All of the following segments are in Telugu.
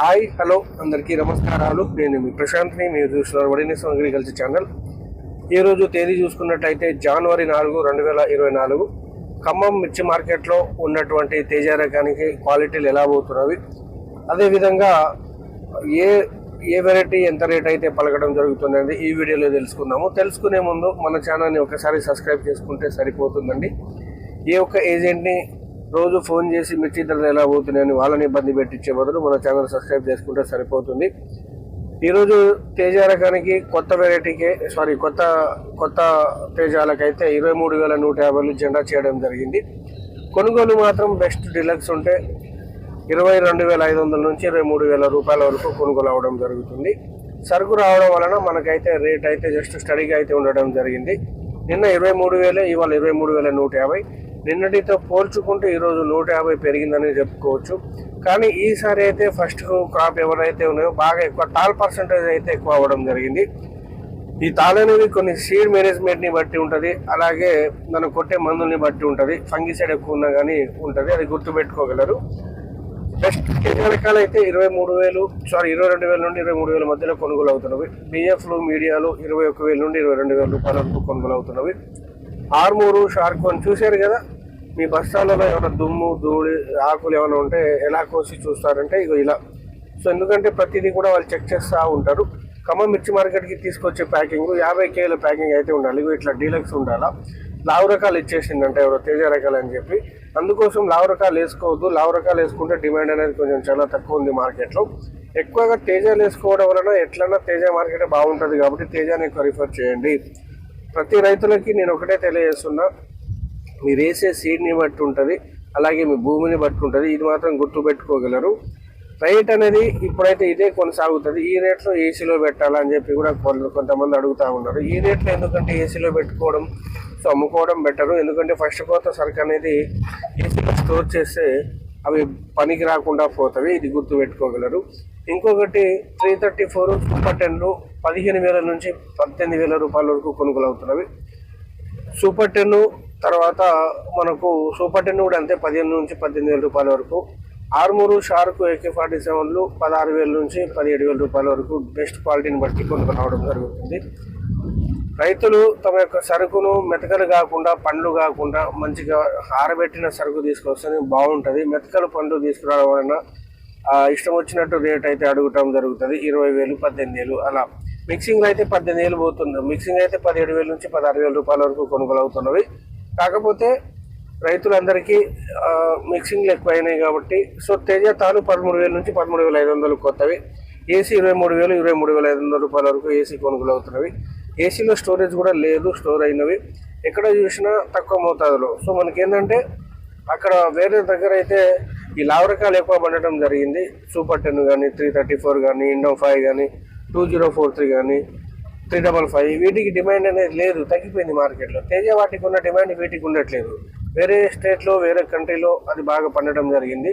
హాయ్ హలో అందరికీ నమస్కారాలు. నేను మీ ప్రశాంత్ని మీరు చూస్తున్నారు వడినేశ్వరం అగ్రికల్చర్ ఛానల్. ఈరోజు తేదీ చూసుకున్నట్టయితే జనవరి నాలుగు రెండు వేల ఇరవై నాలుగు. ఖమ్మం మిర్చి మార్కెట్లో ఉన్నటువంటి తేజ రకానికి క్వాలిటీలు ఎలా పోతున్నవి? అదేవిధంగా ఏ ఏ వెరైటీ ఎంత రేట్ అయితే పలకడం జరుగుతుందండి ఈ వీడియోలో తెలుసుకుందాము. తెలుసుకునే ముందు మన ఛానల్ని ఒకసారి సబ్స్క్రైబ్ చేసుకుంటే సరిపోతుందండి. ఏ ఒక్క ఏజెంట్ని రోజు ఫోన్ చేసి మిర్చి ధరలు ఎలా పోతున్నాయని వాళ్ళని ఇబ్బంది పెట్టించే బదులు మన ఛానల్ సబ్స్క్రైబ్ చేసుకుంటే సరిపోతుంది. ఈరోజు తేజ రకానికి కొత్త వెరైటీకి సారీ కొత్త కొత్త తేజాలకైతే ఇరవై మూడు వేల నూట యాభైలు జెండా చేయడం జరిగింది. కొనుగోలు మాత్రం బెస్ట్ డిలక్స్ ఉంటే ఇరవై రెండు వేల ఐదు వందల నుంచి ఇరవై మూడు వేల రూపాయల వరకు కొనుగోలు అవ్వడం జరుగుతుంది. సరుకు రావడం వలన మనకైతే రేట్ అయితే జస్ట్ స్టడీగా అయితే ఉండడం జరిగింది. నిన్న ఇరవై మూడు వేలే ఇవాళ ఇరవై మూడు వేల నూట యాభై. నిన్నటితో పోల్చుకుంటే ఈరోజు నూట యాభై పెరిగిందని చెప్పుకోవచ్చు. కానీ ఈసారి అయితే ఫస్ట్ క్రాప్ ఎవరైతే ఉన్నాయో బాగా ఎక్కువ టాల్ పర్సంటేజ్ అయితే ఎక్కువ అవ్వడం జరిగింది. ఈ తాల్ అనేది కొన్ని సీడ్ మేనేజ్మెంట్ని బట్టి ఉంటుంది. అలాగే మనం కొట్టే మందుల్ని బట్టి ఉంటుంది. ఫంగిసైడ్ ఎక్కువ ఉన్నా కానీ ఉంటుంది. అది గుర్తుపెట్టుకోగలరు. బెస్ట్ రకాలు అయితే ఇరవై మూడు వేలు సారీ ఇరవై రెండు వేల నుండి ఇరవై మూడు వేల మధ్యలో కొనుగోలు అవుతున్నవి. బిఎఫ్లు మీడియాలు ఇరవై ఒక్క వేల నుండి ఇరవై రెండు వేల రూపాయల వరకు కొనుగోలు అవుతున్నవి. ఆర్మూరు షార్క్ అని చూశారు కదా? మీ బస్తాలలో ఏమైనా దుమ్ము ధూళి ఆకులు ఏమైనా ఉంటే ఎలా కోసి చూస్తారంటే ఇగో ఇలా. సో ఎందుకంటే ప్రతిదీ కూడా వాళ్ళు చెక్ చేస్తూ ఉంటారు. ఖమ్మం మిర్చి మార్కెట్కి తీసుకొచ్చే ప్యాకింగ్ యాభై కేల ప్యాకింగ్ అయితే ఉండాలి. ఇగో ఇట్లా డీలక్స్ ఉండాలా? లావు రకాలు ఇచ్చేసిందంటే ఎవరో తేజ రకాలు అని చెప్పి. అందుకోసం లావు రకాలు వేసుకోవద్దు. లావు రకాలు వేసుకుంటే డిమాండ్ అనేది కొంచెం చాలా తక్కువ ఉంది మార్కెట్లో. ఎక్కువగా తేజాలు వేసుకోవడం వలన ఎట్లన్నా తేజ మార్కెట్ బాగుంటుంది కాబట్టి తేజాని ఎక్కువ రిఫర్ చేయండి. ప్రతి రైతులకి నేను ఒకటే తెలియజేస్తున్నా మీరు వేసే సీడ్ని బట్టి ఉంటుంది అలాగే మీ భూమిని బట్టి ఉంటుంది ఇది మాత్రం గుర్తు పెట్టుకోగలరు. రేట్ అనేది ఇప్పుడైతే ఇదే కొనసాగుతుంది ఈ రేట్లో ఏసీలో పెట్టాలని చెప్పి కూడా కొంత- కొంతమంది అడుగుతా ఉన్నారు. ఈ రేట్లో ఎందుకంటే ఏసీలో పెట్టుకోవడం సో అమ్ముకోవడం బెటరు ఎందుకంటే ఫస్ట్ కోత సరుకు అనేది ఏసీలో స్టోర్ చేస్తే అవి పనికి రాకుండా పోతవి ఇది గుర్తు పెట్టుకోగలరు. ఇంకొకటి త్రీ థర్టీ ఫోర్ సూపర్ టెన్లు పదిహేను వేల నుంచి పద్దెనిమిది వేల రూపాయల వరకు కొనుగోలు అవుతున్నవి సూపర్ టెన్ తర్వాత మనకు సూపర్ టెన్ కూడా అంతే పదిహేను నుంచి పద్దెనిమిది వేల రూపాయల వరకు. ఆర్మూరు షార్క్ ఏకే ఫార్టీ సెవెన్లు పదహారు వేల నుంచి పదిహేడు వేల రూపాయల వరకు బెస్ట్ క్వాలిటీని బట్టి కొనుగోలు అవడం జరుగుతుంది. రైతులు తమ యొక్క సరుకును మెతకలు కాకుండా పండ్లు కాకుండా మంచిగా ఆరబెట్టిన సరుకు తీసుకొస్తే బాగుంటుంది. మెతకలు పండ్లు తీసుకురావడం వలన ఇష్టం వచ్చినట్టు రేట్ అయితే అడగటం జరుగుతుంది. ఇరవై వేలు పద్దెనిమిది వేలు అలా. మిక్సింగ్లో అయితే పద్దెనిమిది వేలు పోతుంది. మిక్సింగ్ అయితే పదిహేడు వేల నుంచి పదహారు వేల రూపాయల వరకు కొనుగోలు అవుతున్నవి. కాకపోతే రైతులందరికీ మిక్సింగ్లు ఎక్కువైనాయి కాబట్టి సో తేజ తాలు పదమూడు వేల నుంచి పదమూడు వేల ఐదు వందలు కొత్తవి. ఏసీ ఇరవై మూడు వేలు ఇరవై మూడు వేల ఐదు వందల రూపాయల వరకు ఏసీ కొనుగోలు అవుతున్నవి. ఏసీలో స్టోరేజ్ కూడా లేదు స్టోర్ అయినవి. ఎక్కడ చూసినా తక్కువ మోతాదులో. సో మనకేంటంటే అక్కడ వేరే దగ్గర అయితే ఈ లావరకాలు ఎక్కువ పండటం జరిగింది. సూపర్ టెన్ కానీ త్రీ థర్టీ ఫోర్ కానీ ఇండో ఫైవ్ కానీ టూ జీరో ఫోర్ త్రీ కానీ త్రీ డబల్ ఫైవ్ వీటికి డిమాండ్ అనేది లేదు. తగ్గిపోయింది మార్కెట్లో. తేజ వాటికి ఉన్న డిమాండ్ వీటికి ఉండట్లేదు. వేరే స్టేట్లో వేరే కంట్రీలో అది బాగా పండటం జరిగింది.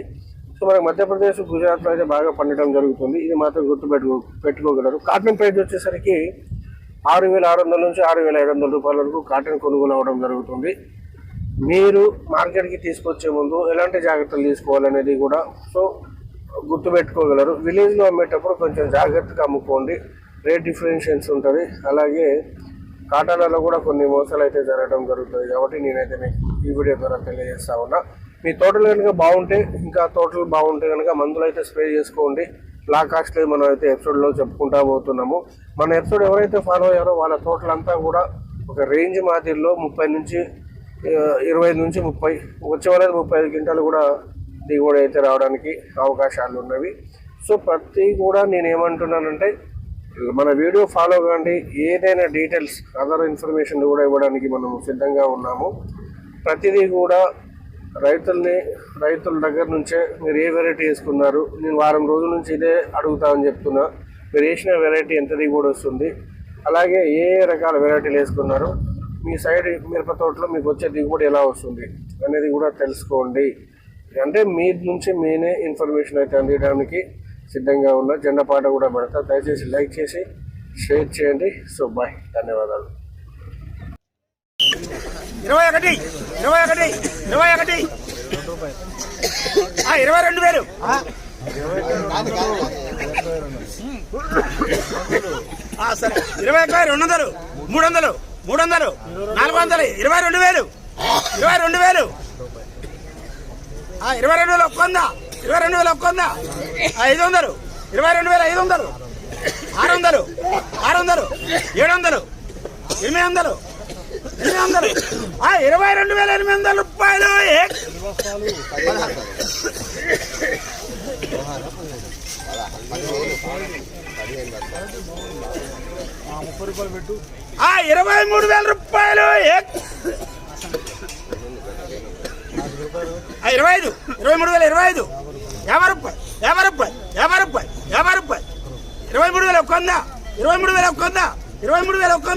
సో మనకి మధ్యప్రదేశ్ గుజరాత్లో అయితే బాగా పండటం జరుగుతుంది. ఇది మాత్రం గుర్తు పెట్టుకో పెట్టుకోగలరు. కాటన్ ప్రైస్ వచ్చేసరికి ఆరు వేల ఆరు వందల నుంచి ఆరు వేల ఐదు వందల రూపాయల వరకు కాటన్ కొనుగోలు అవ్వడం జరుగుతుంది. మీరు మార్కెట్కి తీసుకొచ్చే ముందు ఎలాంటి జాగ్రత్తలు తీసుకోవాలనేది కూడా సో గుర్తుపెట్టుకోగలరు. విలేజ్లో అమ్మేటప్పుడు కొంచెం జాగ్రత్తగా అమ్ముకోండి. రేట్ డిఫరెన్షియన్స్ ఉంటుంది. అలాగే కాటాలలో కూడా కొన్ని మోసాలు అయితే జరగడం జరుగుతుంది కాబట్టి నేనైతే మీకు ఈ వీడియో ద్వారా తెలియజేస్తా ఉన్నా. మీ తోటలు కనుక బాగుంటే ఇంకా తోటలు బాగుంటే కనుక మందులు అయితే స్ప్రే చేసుకోండి. లా కాస్ట్లీ మనం అయితే ఎపిసోడ్లో చెప్పుకుంటా పోతున్నాము. మన ఎపిసోడ్ ఎవరైతే ఫాలో అయ్యారో వాళ్ళ తోటలంతా కూడా ఒక రేంజ్ మాదిరిలో ముప్పై నుంచి ఇరవై నుంచి ముప్పై వచ్చే వాళ్ళకి ముప్పై ఐదు క్వింటాలు కూడా దిగుబడి అయితే రావడానికి అవకాశాలు ఉన్నవి. సో ప్రతి కూడా నేను ఏమంటున్నానంటే మన వీడియో ఫాలో కాండి ఏదైనా డీటెయిల్స్ అదర్ ఇన్ఫర్మేషన్ కూడా ఇవ్వడానికి మనం సిద్ధంగా ఉన్నాము. ప్రతిదీ కూడా రైతుల్ని రైతుల దగ్గర నుంచే మీరు ఏ వెరైటీ వేసుకున్నారు నేను వారం రోజుల నుంచి ఇదే అడుగుతామని చెప్తున్నా. మీరు వేసిన వెరైటీ ఎంత దిగుబడి వస్తుంది అలాగే ఏ రకాల వెరైటీలు వేసుకున్నారు మీ సైడ్ మిరప తోటలో మీకు వచ్చే దిగుబడి ఎలా వస్తుంది అనేది కూడా తెలుసుకోండి. అంటే మీ నుంచి మీనే ఇన్ఫర్మేషన్ అయితే అందించడానికి సిద్ధంగా ఉన్న. జెండా పాట కూడా పెడతా. దయచేసి లైక్ చేసి షేర్ చేయండి. So bye. ధన్యవాదాలు. ఇరవై ఒకటి ఇరవై ఒకటి ఇరవై ఒకటి. ఆ, ఇరవై రెండు వేలు. ఆ, సరే. ఇరవై ఒక్క రెండు వందలు మూడు వందలు. మూడు వందలు నాలుగు వందలు ఇరవై రెండు వేలు ఇరవై రెండు వేలు ఇరవై రెండు వేలు ఒక్క వంద ఇరవై రెండు వేలు ఒక్క వంద ఐదు వందలు ఇరవై రెండు వేల ఐదు వందలు ఆరు వందలు ఆరు వందలు ఏడు వందలు ఎనిమిది వందలు ఎనిమిది వందలు ఆ, ఇరవై రెండు వేల ఎనిమిది వందల రూపాయలు పదిహేను. ఆ ఇరవై మూడు వేల రూపాయలు. ఆ, ఇరవై ఐదు. ఇరవై మూడు వేల ఇరవై ఐదు. యాభై రూపాయలు. యాభై రూపాయలు. యాభై రూపాయలు. యాభై రూపాయలు. ఇరవై మూడు వేల ఒక్కందా. ఇరవై మూడు వేల ఒక్క ఇరవై మూడు వేల ఒక్క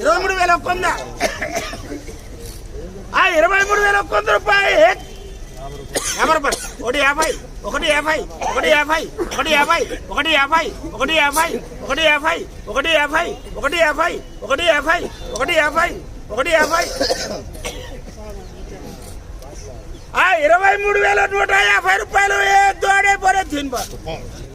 ఇరవై మూడు వేల ఒక్కందా. ఆ ఇరవై మూడు వేల ఒక్క రూపాయలు. యాభై రూపాయలు ఒకటి యాభై ఒకటి యాభై ఒకటి యాభై ఒకటి యాభై ఒకటి యాభై ఒకటి యాభై ఒకటి యాభై ఒకటి యాభై ఒకటి యాభై ఒకటి యాభై ఒకటి యాభై ఒకటి యాభై ఇరవై మూడు వేల నూట యాభై రూపాయలు ఏ దోడే పోరే తినబా